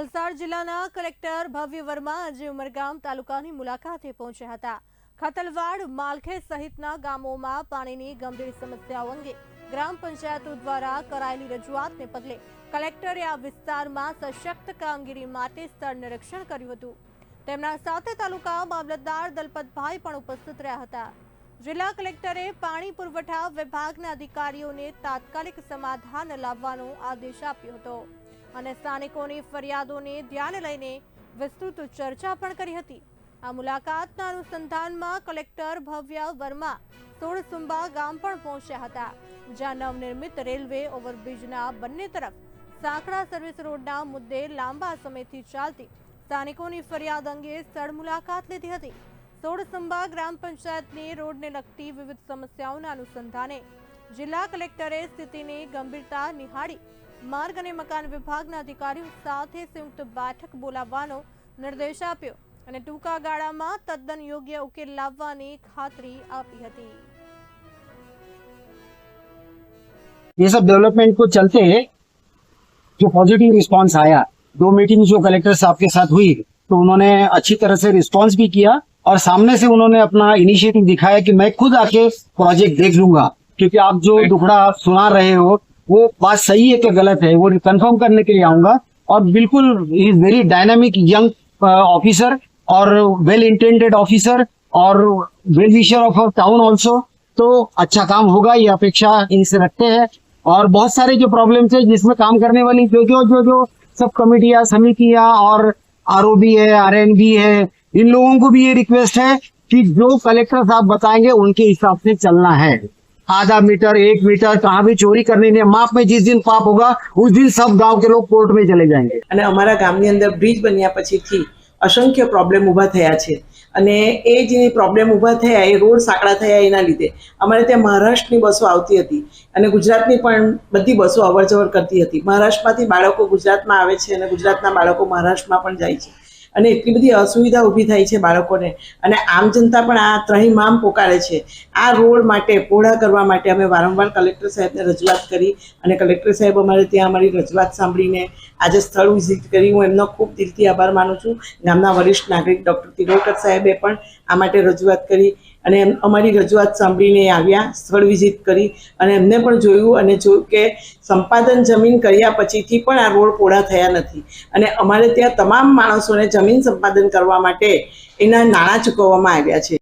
વલસાડ જિલ્લાના કલેક્ટર ભવ્ય વર્મા આજે ઉમરગામ તાલુકાની મુલાકાતે પહોંચ્યા હતા. ખતલવાડ માલખે સહિતના ગામોમાં પાણીની ગંભીર સમસ્યાઓ અંગે ગ્રામ પંચાયતો દ્વારા કરાયેલી રજૂઆતને પગલે કલેક્ટરે આ વિસ્તારમાં સશક્ત કામગીરી માટે સ્થળ નિરીક્ષણ કર્યું હતું. તેમના સાથે તાલુકા મામલતદાર દલપતભાઈ પણ ઉપસ્થિત રહ્યા હતા. જિલ્લા કલેક્ટરે પાણી પુરવઠા વિભાગના અધિકારીઓને તાત્કાલિક સમાધાન લાવવાનો આદેશ આપ્યો હતો. અને સ્થાનિકોની ફરિયાદોને ધ્યાને લઈને વિસ્તૃત ચર્ચા પણ કરી હતી. આ મુલાકાતના અનુસંધાનમાં કલેક્ટર ભવ્ય વર્મા સોળસુંબા ગામ પણ પહોંચ્યા હતા, જ્યાં નવનિર્મિત રેલવે ઓવરબ્રિજના બંને તરફ સાંકડા સર્વિસ રોડના મુદ્દે લાંબા સમયથી ચાલતી સ્થાનિકોની ફરિયાદ અંગે સ્થળ મુલાકાત લીધી હતી. સોળસંબા ગ્રામ પંચાયતની રોડને લગતી વિવિધ સમસ્યાઓના અનુસંધાને જિલ્લા કલેક્ટરે સ્થિતિની ગંભીરતા નિહાળી માર્ગ અને મકાન વિભાગના અધિકારીઓ સાથે સંયુક્ત બેઠક બોલાવવાનો નિર્દેશ આપ્યો અને ટૂંકા ગાળામાં તદ્દન યોગ્ય ઉકેલ લાવવાની ખાતરી આપી હતી ये सब डेवलपमेंट को चलते जो पॉजिटिव रिस्पांस आया दो मीटिंग जो कलेक्टर साहब के साथ हुई तो उन्होंने अच्छी तरह से रिस्पांस भी किया और सामने से उन्होंने अपना इनिशिएटिव दिखाया कि मैं खुद आके प्रोजेक्ट देख लूंगा क्योंकि आप जो दुखड़ा सुना रहे हो वो बात सही है कि गलत है, वो कंफर्म करने के लिए आऊँगा। और बिल्कुल is very dynamic young officer और वेल इंटेंडेड ऑफिसर और well wisher of town also तो अच्छा काम होगा, ये अपेक्षा इनसे रखते हैं। और बहुत सारे जो प्रॉब्लम्स है जिसमें काम करने वाली, जो जो जो जो सब कमेटियाँ समितियाँ और आर है आर है, इन लोगों को भी ये रिक्वेस्ट है कि जो कलेक्टर साहब बताएँगे, उनके हिसाब से चलना है। आधा मीटर एक मीटर कहाँ भी चोरी करनी नहीं है माप में जिस दिन पाप होगा उस दिन सब गांव के लोग कोर्ट में चले जाएंगे અને અમારા ગામની અંદર બ્રિજ બન્યા પછીથી અસંખ્ય પ્રોબ્લેમ ઊભા થયા છે અને એ જે પ્રોબ્લેમ ઊભા થયા એ રોડ સાંકડા થયા એના લીધે અમારે ત્યાં મહારાષ્ટ્રની બસો આવતી હતી અને ગુજરાતની પણ બધી બસો અવર જવર કરતી હતી મહારાષ્ટ્રમાંથી બાળકો ગુજરાતમાં આવે છે અને ગુજરાતના બાળકો મહારાષ્ટ્રમાં પણ જાય છે અને એટલી બધી અસુવિધા ઊભી થાય છે બાળકોને. અને આમ જનતા પણ આ ત્રહીમામ પોકારે છે. આ રોડ માટે, પહોળા કરવા માટે અમે વારંવાર કલેક્ટર સાહેબને રજૂઆત કરી અને કલેક્ટર સાહેબ અમારે ત્યાં અમારી રજૂઆત સાંભળીને આજે સ્થળ વિઝિટ કરી. હું એમનો ખૂબ દિલથી આભાર માનું છું. ગામના વરિષ્ઠ નાગરિક ડૉક્ટર તિરોકર સાહેબે પણ આ માટે રજૂઆત કરી. અને અમારી રજૂઆત સાંભળીને આવ્યા, સ્થળ વિઝિટ કરી અને એમને પણ જોયું અને જોયું કે સંપાદન જમીન કર્યા પછીથી પણ આ રોડ પોળા થયા નથી. અને અમારે ત્યાં તમામ માણસોને જમીન સંપાદન કરવા માટે એના નાણાં ચૂકવવામાં આવ્યા છે.